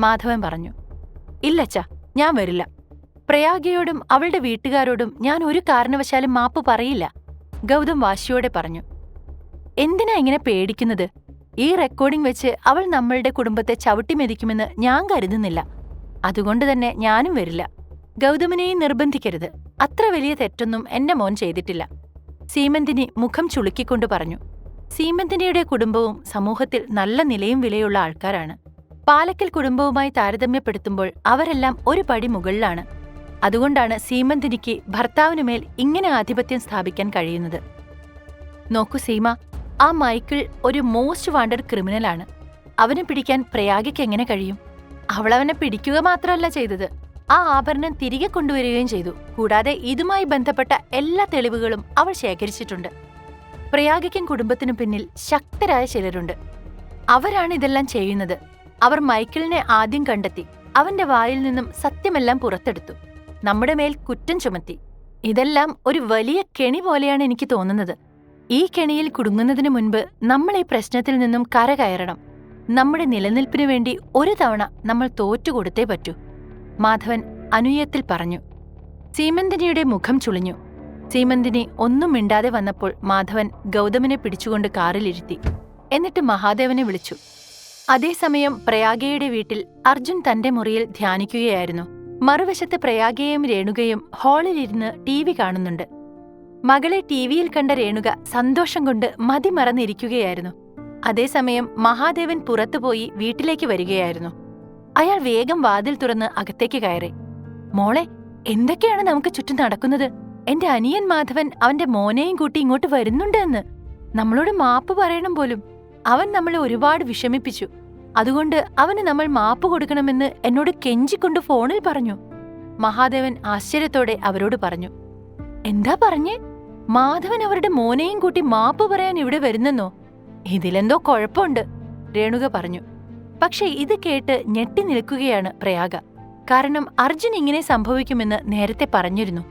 മാധവൻ പറഞ്ഞു. ഇല്ലച്ച ഞാൻ വരില്ല. പ്രയാഗയോടും അവളുടെ വീട്ടുകാരോടും ഞാൻ ഒരു കാരണവശാലും മാപ്പ് പറയില്ല ഗൗതം വാശിയോടെ പറഞ്ഞു. എന്തിനാ ഇങ്ങനെ പേടിക്കുന്നത്? ഈ റെക്കോർഡിംഗ് വെച്ച് അവൾ നമ്മളുടെ കുടുംബത്തെ ചവിട്ടിമെതിക്കുമെന്ന് ഞാൻ കരുതുന്നില്ല. അതുകൊണ്ട് തന്നെ ഞാനും വരില്ല. ഗൗതമിനെയും നിർബന്ധിക്കരുത്. അത്ര വലിയ തെറ്റൊന്നും എന്റെ മോൻ ചെയ്തിട്ടില്ല. സീമന്തിനി മുഖം ചുളുക്കിക്കൊണ്ട് പറഞ്ഞു. സീമന്തിനിയുടെ കുടുംബവും സമൂഹത്തിൽ നല്ല നിലയും വിലയുള്ള ആൾക്കാരാണ്. പാലക്കൽ കുടുംബവുമായി താരതമ്യപ്പെടുത്തുമ്പോൾ അവരെല്ലാം ഒരു പടി മുകളിലാണ്. അതുകൊണ്ടാണ് സീമന്തിനിക്ക് ഭർത്താവിനുമേൽ ഇങ്ങനെ ആധിപത്യം സ്ഥാപിക്കാൻ കഴിയുന്നത്. നോക്കൂ സീമ ആ മൈക്കിൾ ഒരു മോസ്റ്റ് വാണ്ടഡ് ക്രിമിനലാണ്. അവനെ പിടിക്കാൻ പ്രയാഗയ്ക്ക് എങ്ങനെ കഴിയും? അവളവനെ പിടിക്കുക മാത്രമല്ല ചെയ്തത്. ആ ആഭരണം തിരികെ കൊണ്ടുവരികയും ചെയ്തു. കൂടാതെ ഇതുമായി ബന്ധപ്പെട്ട എല്ലാ തെളിവുകളും അവൾ ശേഖരിച്ചിട്ടുണ്ട്. പ്രയാഗയ്ക്കും കുടുംബത്തിനു പിന്നിൽ ശക്തരായ ചിലരുണ്ട്. അവരാണ് ഇതെല്ലാം ചെയ്യുന്നത്. അവർ മൈക്കിളിനെ ആദ്യം കണ്ടെത്തി അവന്റെ വായിൽ നിന്നും സത്യമെല്ലാം പുറത്തെടുത്തു. നമ്മുടെ മേൽ കുറ്റം ചുമത്തി. ഇതെല്ലാം ഒരു വലിയ കെണി പോലെയാണ് എനിക്ക് തോന്നുന്നത്. ഈ കെണിയിൽ കുടുങ്ങുന്നതിന് മുൻപ് നമ്മൾ ഈ പ്രശ്നത്തിൽ നിന്നും കരകയറണം. നമ്മുടെ നിലനിൽപ്പിനു വേണ്ടി ഒരു തവണ നമ്മൾ തോറ്റുകൊടുത്തേ പറ്റൂ. മാധവൻ അനുയത്തിൽ പറഞ്ഞു. സീമന്തിനിയുടെ മുഖം ചുളിഞ്ഞു. സീമന്തിനി ഒന്നും മിണ്ടാതെ വന്നപ്പോൾ മാധവൻ ഗൗതമനെ പിടിച്ചുകൊണ്ട് കാറിലിരുത്തി. എന്നിട്ട് മഹാദേവനെ വിളിച്ചു. അതേസമയം പ്രയാഗയുടെ വീട്ടിൽ അർജുൻ തന്റെ മുറിയിൽ ധ്യാനിക്കുകയായിരുന്നു. മറുവശത്ത് പ്രയാഗയും രേണുകയും ഹാളിലിരുന്ന് ടി വി കാണുന്നുണ്ട്. മകളെ ടി വിയിൽ കണ്ട രേണുക സന്തോഷം കൊണ്ട് മതിമറന്നിരിക്കുകയായിരുന്നു അതേസമയം മഹാദേവൻ പുറത്തുപോയി വീട്ടിലേക്ക് വരികയായിരുന്നു. അയാൾ വേഗം വാതിൽ തുറന്ന് അകത്തേക്ക് കയറി. മോളെ എന്തൊക്കെയാണ് നമുക്ക് ചുറ്റും നടക്കുന്നത്? എന്റെ അനിയൻ മാധവൻ അവന്റെ മോനെയും കൂട്ടി ഇങ്ങോട്ട് വരുന്നുണ്ട് എന്ന്. നമ്മളോട് മാപ്പ് പറയണം പോലും. അവൻ നമ്മളെ ഒരുപാട് വിഷമിപ്പിച്ചു. അതുകൊണ്ട് അവന് നമ്മൾ മാപ്പ് കൊടുക്കണമെന്ന് എന്നോട് കെഞ്ചിക്കൊണ്ട് ഫോണിൽ പറഞ്ഞു. മഹാദേവൻ ആശ്ചര്യത്തോടെ അവരോട് പറഞ്ഞു എന്താ പറഞ്ഞേ? മാധവൻ അവരുടെ മോനെയും കൂട്ടി മാപ്പ് പറയാൻ ഇവിടെ വരുന്നെന്നോ? ഇതിലെന്തോ കുഴപ്പമുണ്ട് രേണുക പറഞ്ഞു. പക്ഷേ ഇത് കേട്ട് ഞെട്ടി നിൽക്കുകയാണ് പ്രയാഗ. കാരണം അർജുൻ ഇങ്ങനെ സംഭവിക്കുമെന്ന് നേരത്തെ പറഞ്ഞിരുന്നു.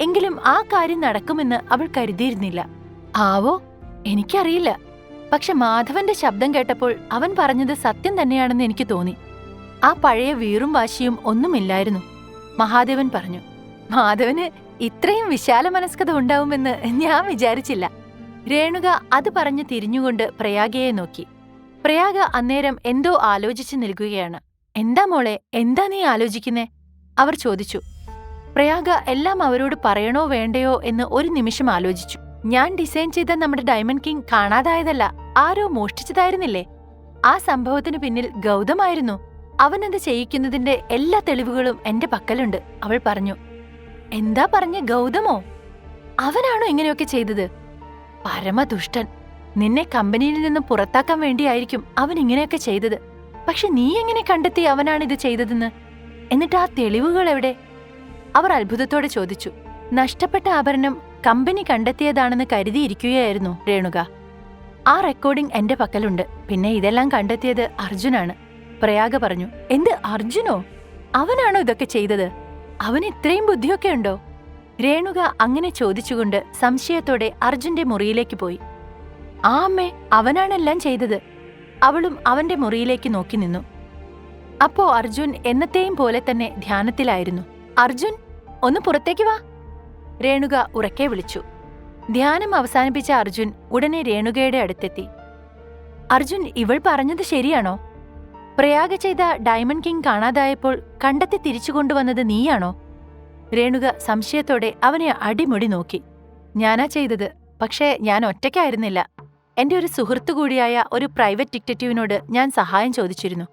എങ്കിലും ആ കാര്യം നടക്കുമെന്ന് അവൾ കരുതിയിരുന്നില്ല. ആവോ? എനിക്കറിയില്ല. പക്ഷെ മാധവന്റെ ശബ്ദം കേട്ടപ്പോൾ അവൻ പറഞ്ഞത് സത്യം തന്നെയാണെന്ന് എനിക്ക് തോന്നി. ആ പഴയ വീറും വാശിയും ഒന്നുമില്ലായിരുന്നു. മഹാദേവൻ പറഞ്ഞു മാധവന് ഇത്രയും വിശാല മനസ്കത ഉണ്ടാവുമെന്ന് ഞാൻ വിചാരിച്ചില്ല. രേണുക അത് പറഞ്ഞ് തിരിഞ്ഞുകൊണ്ട് പ്രയാഗയെ നോക്കി. പ്രയാഗ അന്നേരം എന്തോ ആലോചിച്ചു നിൽക്കുകയാണ്. എന്താ മോളെ എന്താ നീ ആലോചിക്കുന്നേ? അവർ ചോദിച്ചു. പ്രയാഗ എല്ലാം അവരോട് പറയണോ വേണ്ടയോ? എന്ന് ഒരു നിമിഷം ആലോചിച്ചു. ഞാൻ ഡിസൈൻ ചെയ്ത നമ്മുടെ ഡയമണ്ട് കിങ് കാണാതായതല്ല. ആരോ മോഷ്ടിച്ചതായിരുന്നില്ലേ? ആ സംഭവത്തിന് പിന്നിൽ ഗൗതമായിരുന്നു. അവനത് ചെയ്യിക്കുന്നതിന്റെ എല്ലാ തെളിവുകളും എന്റെ പക്കലുണ്ട് അവൾ പറഞ്ഞു. എന്താ പറഞ്ഞ ഗൗതമോ? അവനാണോ ഇങ്ങനെയൊക്കെ ചെയ്തത്? പരമദുഷ്ടൻ. നിന്നെ കമ്പനിയിൽ നിന്ന് പുറത്താക്കാൻ വേണ്ടിയായിരിക്കും അവൻ ഇങ്ങനെയൊക്കെ ചെയ്തത്. പക്ഷെ നീ എങ്ങനെ കണ്ടെത്തി അവനാണ് ഇത് ചെയ്തതെന്ന്? എന്നിട്ട് ആ തെളിവുകൾ എവിടെ? അവർ അത്ഭുതത്തോടെ ചോദിച്ചു. നഷ്ടപ്പെട്ട ആഭരണം കമ്പനി കണ്ടെത്തിയതാണെന്ന് കരുതിയിരിക്കുകയായിരുന്നു രേണുക. ആ റെക്കോർഡിംഗ് എന്റെ പക്കലുണ്ട്. പിന്നെ ഇതെല്ലാം കണ്ടെത്തിയത് അർജുനാണ്. പ്രയാഗ പറഞ്ഞു എന്ത് അർജുനോ? അവനാണോ ഇതൊക്കെ ചെയ്തത്? അവന് ഇത്രയും ബുദ്ധിയൊക്കെ ഉണ്ടോ? രേണുക അങ്ങനെ ചോദിച്ചുകൊണ്ട് സംശയത്തോടെ അർജുന്റെ മുറിയിലേക്ക് പോയി. ആ അമ്മേ അവനാണെല്ലാം ചെയ്തത്. അവളും അവന്റെ മുറിയിലേക്ക് നോക്കി നിന്നു. അപ്പോ അർജുൻ എന്നത്തെയും പോലെ തന്നെ ധ്യാനത്തിലായിരുന്നു. അർജുൻ ഒന്ന് പുറത്തേക്ക് വാ. രേണുക ഉറക്കെ വിളിച്ചു. ധ്യാനം അവസാനിപ്പിച്ച അർജുൻ ഉടനെ രേണുകയുടെ അടുത്തെത്തി. അർജുൻ ഇവൾ പറഞ്ഞത് ശരിയാണോ? പ്രയാഗ ചെയ്ത ഡയമണ്ട് കിങ് കാണാതായപ്പോൾ കണ്ടെത്തി തിരിച്ചു കൊണ്ടുവന്നത് നീയാണോ? രേണുക സംശയത്തോടെ അവനെ അടിമുടി നോക്കി. ഞാനാ ചെയ്തത് പക്ഷേ ഞാൻ ഒറ്റയ്ക്കായിരുന്നില്ല. എന്റെ ഒരു സുഹൃത്തു കൂടിയായ ഒരു പ്രൈവറ്റ് ഡിറ്റക്റ്റീവിനോട് ഞാൻ സഹായം ചോദിച്ചിരുന്നു.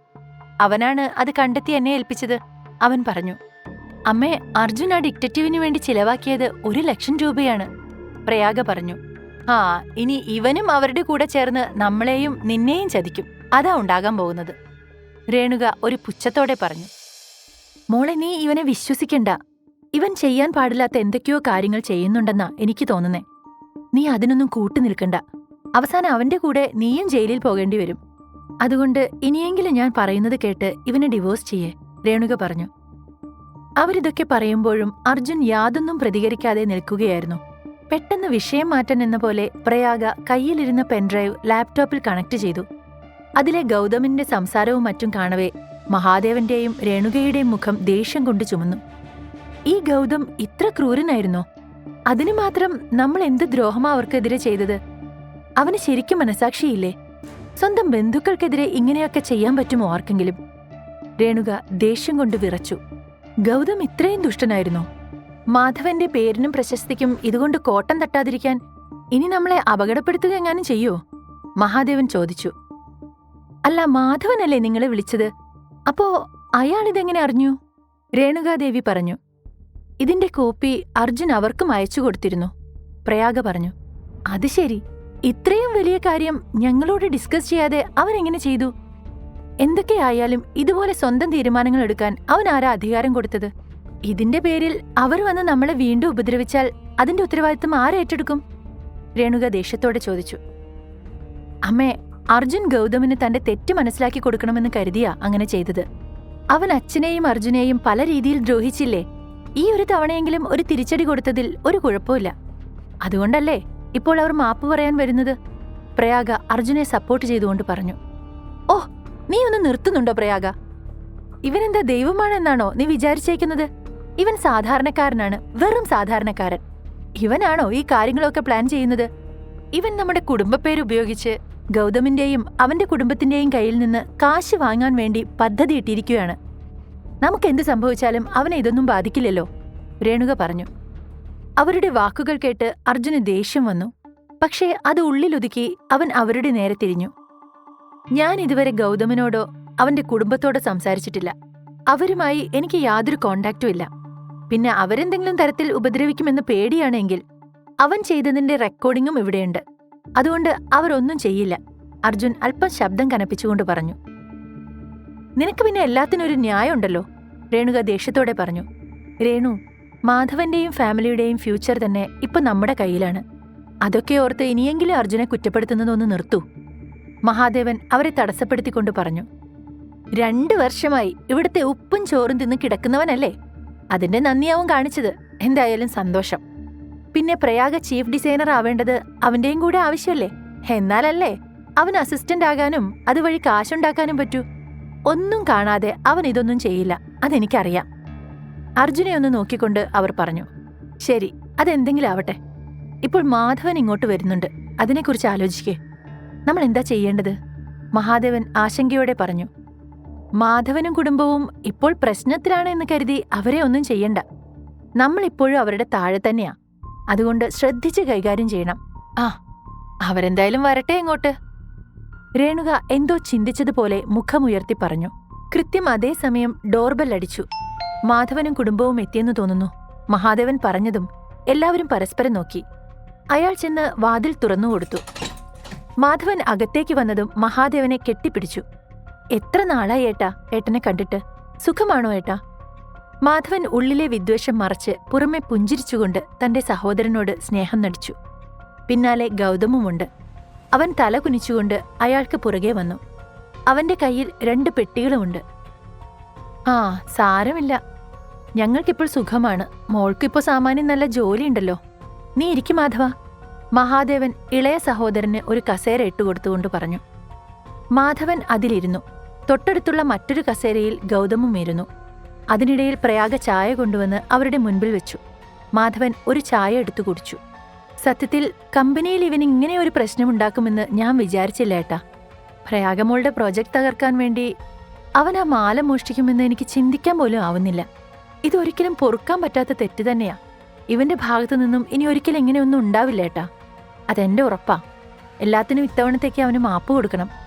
അവനാണ് അത് കണ്ടെത്തി എന്നെ ഏൽപ്പിച്ചത് അവൻ പറഞ്ഞു. അമ്മേ അർജുൻ ആ ഡിറ്റക്റ്റീവിന് വേണ്ടി ചിലവാക്കിയത് ഒരു ലക്ഷം രൂപയാണ്. പ്രയാഗ പറഞ്ഞു ആ ഇനി ഇവനും അവരുടെ കൂടെ ചേർന്ന് നമ്മളെയും നിന്നെയും ചതിക്കും. അതാ ഉണ്ടാകാൻ പോകുന്നത്. രേണുക ഒരു പുച്ഛത്തോടെ പറഞ്ഞു മോളെ നീ ഇവനെ വിശ്വസിക്കണ്ട. ഇവൻ ചെയ്യാൻ പാടില്ലാത്ത എന്തൊക്കെയോ കാര്യങ്ങൾ ചെയ്യുന്നുണ്ടെന്നാ എനിക്ക് തോന്നുന്നേ. നീ അതിനൊന്നും കൂട്ടു നിൽക്കണ്ട. അവസാനം അവന്റെ കൂടെ നീയും ജയിലിൽ പോകേണ്ടി വരും. അതുകൊണ്ട് ഇനിയെങ്കിലും ഞാൻ പറയുന്നത് കേട്ട് ഇവനെ ഡിവോഴ്സ് ചെയ്യേ രേണുക പറഞ്ഞു. അവരിതൊക്കെ പറയുമ്പോഴും അർജുൻ യാതൊന്നും പ്രതികരിക്കാതെ നിൽക്കുകയായിരുന്നു. പെട്ടെന്ന് വിഷയം മാറ്റാൻ എന്ന പോലെ പ്രയാഗ കയ്യിലിരുന്ന പെൻഡ്രൈവ് ലാപ്ടോപ്പിൽ കണക്ട് ചെയ്തു. അതിലെ ഗൗതമിന്റെ സംസാരവും മറ്റും കാണവേ മഹാദേവന്റെയും രേണുകയുടെയും മുഖം ദേഷ്യം കൊണ്ട് ചുമന്നു. ഈ ഗൗതം ഇത്ര ക്രൂരനായിരുന്നോ? അതിനു മാത്രം നമ്മൾ എന്ത് ദ്രോഹമാ അവർക്കെതിരെ ചെയ്തത്? അവന് ശരിക്കും മനസാക്ഷിയില്ലേ? സ്വന്തം ബന്ധുക്കൾക്കെതിരെ ഇങ്ങനെയൊക്കെ ചെയ്യാൻ പറ്റുമോ ആർക്കെങ്കിലും? രേണുക ദേഷ്യം കൊണ്ട് വിറച്ചു. ഗൗതം ഇത്രയും ദുഷ്ടനായിരുന്നോ? മാധവന്റെ പേരിനും പ്രശസ്തിക്കും ഇതുകൊണ്ട് കോട്ടം തട്ടാതിരിക്കാൻ ഇനി നമ്മളെ അപകടപ്പെടുത്തുക എങ്ങാനും ചെയ്യോ? മഹാദേവൻ ചോദിച്ചു. അല്ല മാധവനല്ലേ നിങ്ങളെ വിളിച്ചത്? അപ്പോ അയാളിതെങ്ങനെ അറിഞ്ഞു? രേണുകാദേവി പറഞ്ഞു. ഇതിന്റെ കോപ്പി അർജുൻ അവർക്കും അയച്ചു കൊടുത്തിരുന്നു. പ്രയാഗ പറഞ്ഞു. അത് ശരി. ഇത്രയും വലിയ കാര്യം ഞങ്ങളോട് ഡിസ്കസ് ചെയ്യാതെ അവനെങ്ങനെ ചെയ്തു? എന്തൊക്കെയായാലും ഇതുപോലെ സ്വന്തം തീരുമാനങ്ങൾ എടുക്കാൻ അവൻ ആരാ അധികാരം കൊടുത്തത്? ഇതിന്റെ പേരിൽ അവർ വന്ന് നമ്മളെ വീണ്ടും ഉപദ്രവിച്ചാൽ അതിന്റെ ഉത്തരവാദിത്തം ആരേറ്റെടുക്കും രേണുക ദേഷ്യത്തോടെ ചോദിച്ചു. അമ്മേ അർജുൻ ഗൗതമിന് തന്റെ തെറ്റ് മനസ്സിലാക്കി കൊടുക്കണമെന്ന് കരുതിയാ അങ്ങനെ ചെയ്തത്. അവൻ അച്ഛനെയും അർജുനെയും പല രീതിയിൽ ദ്രോഹിച്ചില്ലേ? ഈ ഒരു തവണയെങ്കിലും ഒരു തിരിച്ചടി കൊടുത്തതിൽ ഒരു കുഴപ്പമില്ല അതുകൊണ്ടല്ലേ ഇപ്പോൾ അവർ മാപ്പ് പറയാൻ വരുന്നത്? പ്രയാഗ അർജുനെ സപ്പോർട്ട് ചെയ്തുകൊണ്ട് പറഞ്ഞു. ഓ നീ ഒന്ന് നിർത്തുന്നുണ്ടോ പ്രയാഗ? ഇവനെന്താ ദൈവമാണെന്നാണോ നീ വിചാരിച്ചേക്കുന്നത്? ഇവൻ സാധാരണക്കാരനാണ് വെറും സാധാരണക്കാരൻ. ഇവനാണോ ഈ കാര്യങ്ങളൊക്കെ പ്ലാൻ ചെയ്യുന്നത്? ഇവൻ നമ്മുടെ കുടുംബപ്പേരുപയോഗിച്ച് ഗൗതമിന്റെയും അവന്റെ കുടുംബത്തിന്റെയും കയ്യിൽ നിന്ന് കാശ് വാങ്ങാൻ വേണ്ടി പദ്ധതി ഇട്ടിരിക്കുകയാണ്. നമുക്ക് എന്ത് സംഭവിച്ചാലും അവനെ ഇതൊന്നും ബാധിക്കില്ലല്ലോ രേണുക പറഞ്ഞു. അവരുടെ വാക്കുകൾ കേട്ട് അർജുന് ദേഷ്യം വന്നു. പക്ഷേ അത് ഉള്ളിലൊതുക്കി അവൻ അവരുടെ നേരെ തിരിഞ്ഞു. ഞാൻ ഇതുവരെ ഗൗതമിനോടോ അവന്റെ കുടുംബത്തോടോ സംസാരിച്ചിട്ടില്ല. അവരുമായി എനിക്ക് യാതൊരു കോണ്ടാക്റ്റും ഇല്ല. പിന്നെ അവരെന്തെങ്കിലും തരത്തിൽ ഉപദ്രവിക്കുമെന്ന് പേടിയാണെങ്കിൽ അവൻ ചെയ്തതിന്റെ റെക്കോർഡിങ്ങും ഇവിടെയുണ്ട്. അതുകൊണ്ട് അവരൊന്നും ചെയ്യില്ല. അർജുൻ അല്പം ശബ്ദം കനപ്പിച്ചുകൊണ്ട് പറഞ്ഞു. നിനക്ക് പിന്നെ എല്ലാത്തിനും ഒരു ന്യായമുണ്ടല്ലോ? രേണുക ദേഷ്യത്തോടെ പറഞ്ഞു. രേണു മാധവന്റെയും ഫാമിലിയുടെയും ഫ്യൂച്ചർ തന്നെ ഇപ്പൊ നമ്മുടെ കയ്യിലാണ്. അതൊക്കെ ഓർത്ത് ഇനിയെങ്കിലും അർജുനെ കുറ്റപ്പെടുത്തുന്നതൊന്ന് നിർത്തൂ. മഹാദേവൻ അവരെ തടസ്സപ്പെടുത്തിക്കൊണ്ട് പറഞ്ഞു. രണ്ടു വർഷമായി ഇവിടുത്തെ ഉപ്പും ചോറും തിന്ന് കിടക്കുന്നവനല്ലേ? അതിന്റെ നന്ദിയാവും കാണിച്ചത്. എന്തായാലും സന്തോഷം. പിന്നെ പ്രയാഗ ചീഫ് ഡിസൈനർ ആവേണ്ടത് അവന്റെയും കൂടെ ആവശ്യമല്ലേ? എന്നാലല്ലേ? അവൻ അസിസ്റ്റന്റ് ആകാനും അതുവഴി കാശുണ്ടാക്കാനും പറ്റൂ. ഒന്നും കാണാതെ അവൻ ഇതൊന്നും ചെയ്യില്ല. അതെനിക്കറിയാം. അർജുനെ ഒന്ന് നോക്കിക്കൊണ്ട് അവർ പറഞ്ഞു. ശരി അതെന്തെങ്കിലും ആവട്ടെ. ഇപ്പോൾ മാധവൻ ഇങ്ങോട്ട് വരുന്നുണ്ട്. അതിനെക്കുറിച്ച് ആലോചിക്കേ. നമ്മൾ എന്താ ചെയ്യേണ്ടത്? മഹാദേവൻ ആശങ്കയോടെ പറഞ്ഞു. മാധവനും കുടുംബവും ഇപ്പോൾ പ്രശ്നത്തിലാണ് എന്ന് കരുതി അവരെ ഒന്നും ചെയ്യണ്ട. നമ്മളിപ്പോഴും അവരുടെ താഴെ തന്നെയാ. അതുകൊണ്ട് ശ്രദ്ധിച്ച് കൈകാര്യം ചെയ്യണം. ആ അവരെന്തായാലും വരട്ടെ ഇങ്ങോട്ട്. രേണുക എന്തോ ചിന്തിച്ചതുപോലെ മുഖമുയർത്തി പറഞ്ഞു. കൃത്യം അതേസമയം ഡോർബെൽ അടിച്ചു. മാധവനും കുടുംബവും എത്തിയെന്ന് തോന്നുന്നു. മഹാദേവൻ പറഞ്ഞതും എല്ലാവരും പരസ്പരം നോക്കി. അയാൾ ചെന്ന് വാതിൽ തുറന്നുകൊടുത്തു. മാധവൻ അകത്തേക്ക് വന്നതും മഹാദേവനെ കെട്ടിപ്പിടിച്ചു. എത്ര നാളായി ഏട്ടാ? ഏട്ടനെ കണ്ടിട്ട്. സുഖമാണോ ഏട്ടാ? മാധവൻ ഉള്ളിലെ വിദ്വേഷം മറച്ച് പുറമെ പുഞ്ചിരിച്ചുകൊണ്ട് തന്റെ സഹോദരനോട് സ്നേഹം നടിച്ചു. പിന്നാലെ ഗൗതമുമുണ്ട്. അവൻ തല കുനിച്ചുകൊണ്ട് അയാൾക്ക് പുറകെ വന്നു. അവന്റെ കയ്യിൽ രണ്ട് പെട്ടികളുമുണ്ട്. ആ സാരമില്ല. ഞങ്ങൾക്കിപ്പോൾ സുഖമാണ്. മോൾക്കിപ്പോൾ സാമാന്യം നല്ല ജോലിയുണ്ടല്ലോ. നീ ഇരിക്കും മാധവ. മഹാദേവൻ ഇളയ സഹോദരന് ഒരു കസേര ഇട്ടുകൊടുത്തുകൊണ്ട് പറഞ്ഞു. മാധവൻ അതിലിരുന്നു. തൊട്ടടുത്തുള്ള മറ്റൊരു കസേരയിൽ ഗൗതമും ഇരുന്നു. അതിനിടയിൽ പ്രയാഗ ചായ കൊണ്ടുവന്ന് അവരുടെ മുൻപിൽ വെച്ചു. മാധവൻ ഒരു ചായ എടുത്തു കുടിച്ചു. സത്യത്തിൽ കമ്പനിയിൽ ഇവൻ ഇങ്ങനെ ഒരു പ്രശ്നമുണ്ടാക്കുമെന്ന് ഞാൻ വിചാരിച്ചില്ല ഏട്ടാ. പ്രയാഗമോളുടെ പ്രോജക്റ്റ് തകർക്കാൻ വേണ്ടി അവൻ ആ മാല മോഷ്ടിക്കുമെന്ന് എനിക്ക് ചിന്തിക്കാൻ പോലും ആവുന്നില്ല. ഇതൊരിക്കലും പൊറുക്കാൻ പറ്റാത്ത തെറ്റ് തന്നെയാ. ഇവന്റെ ഭാഗത്തു നിന്നും ഇനി ഒരിക്കലും ഇങ്ങനെയൊന്നും ഉണ്ടാവില്ല ഏട്ടാ. അതെന്റെ ഉറപ്പാ. എല്ലാത്തിനും ഇത്തവണത്തേക്ക് അവന് മാപ്പ് കൊടുക്കണം.